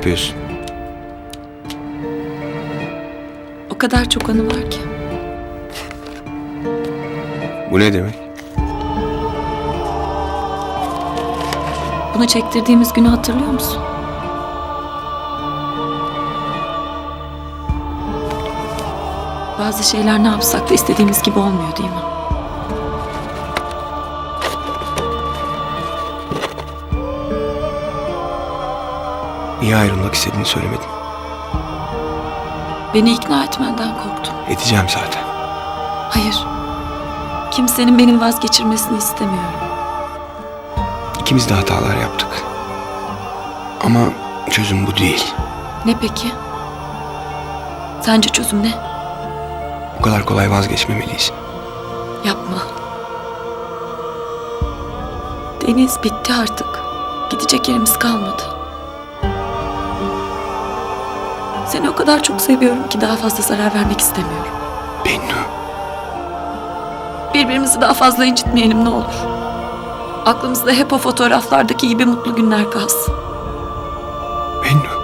yapıyorsun? O kadar çok anı var ki. Bu ne demek? Bunu çektirdiğimiz günü hatırlıyor musun? Bazı şeyler ne yapsak da istediğimiz gibi olmuyor değil mi? Niye ayrılmak istediğini söylemedin. Beni ikna etmenden korktum. Edeceğim zaten. Hayır. Kimsenin beni vazgeçirmesini istemiyorum. İkimiz de hatalar yaptık. Ama çözüm bu değil. Ne peki? Sence çözüm ne? Bu kadar kolay vazgeçmemeliyiz. Yapma. Deniz bitti artık. Gidecek yerimiz kalmadı. Seni o kadar çok seviyorum ki daha fazla zarar vermek istemiyorum. Bennu. Birbirimizi daha fazla incitmeyelim ne olur. Aklımızda hep o fotoğraflardaki gibi mutlu günler kalsın. Bennu.